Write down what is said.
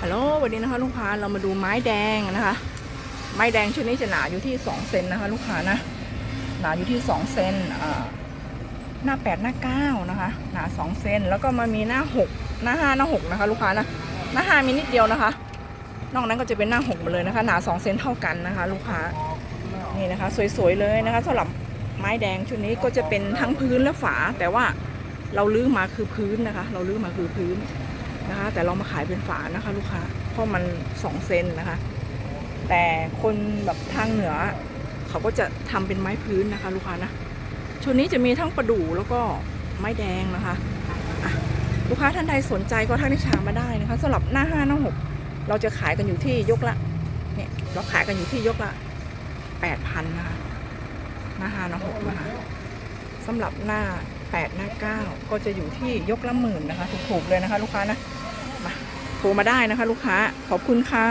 ฮัลโหลวันนี้นะคะลูกค้าเรามาดูไม้แดงนะคะ ไม้แดงชุดนี้จะหนาอยู่ที่ 2 เซนนะคะ ลูกค้านะหนาอยู่ที่ 2 เซนอ่าหน้า 8 หน้า 9 นะคะ หนา 2 เซนแล้วก็มามีหน้า 6 หน้า 5 หน้า 6 นะคะ ลูกค้านะหน้า 5 มีนิดเดียวนะคะ นอกนั้นก็จะเป็นหน้า 6 หมดเลยนะคะ หนา 2 เซนเท่ากันนะคะ ลูกค้านี่นะคะ สวยๆเลยนะคะสำหรับไม้แดงชุดนี้ก็จะเป็นทั้งพื้นและฝา แต่ว่าเราลื้อมาคือพื้นนะคะ เราลื้อมาคือพื้น นะคะ แต่เรามาขายเป็นฝานะคะ ลูกค้าเพราะมัน2เซนนะคะ แต่คนแบบทางเหนือ เขาก็จะทำเป็นไม้พื้นนะคะ ลูกค้านะชุดนี้จะมีทั้งประดู่แล้วก็ไม้แดงนะคะะลูกค้าท่านใดสนใจก็ทักนิชามาได้นะคะสำหรับหน้าห้าหน้าหกเราจะขายกันอยู่ที่ยกละเนี่ยเราขายกันอยู่ที่ยกละแปดพันนะคะหน้าห้าหน้าหกนะคะสำหรับหน้าแปดหน้าเก้าก็จะอยู่ที่ยกละหมื่นนะคะถูกๆเลยนะคะ ลูกค้านะ รมาได้นะคะ ลูกค้า ขอบคุณค่ะ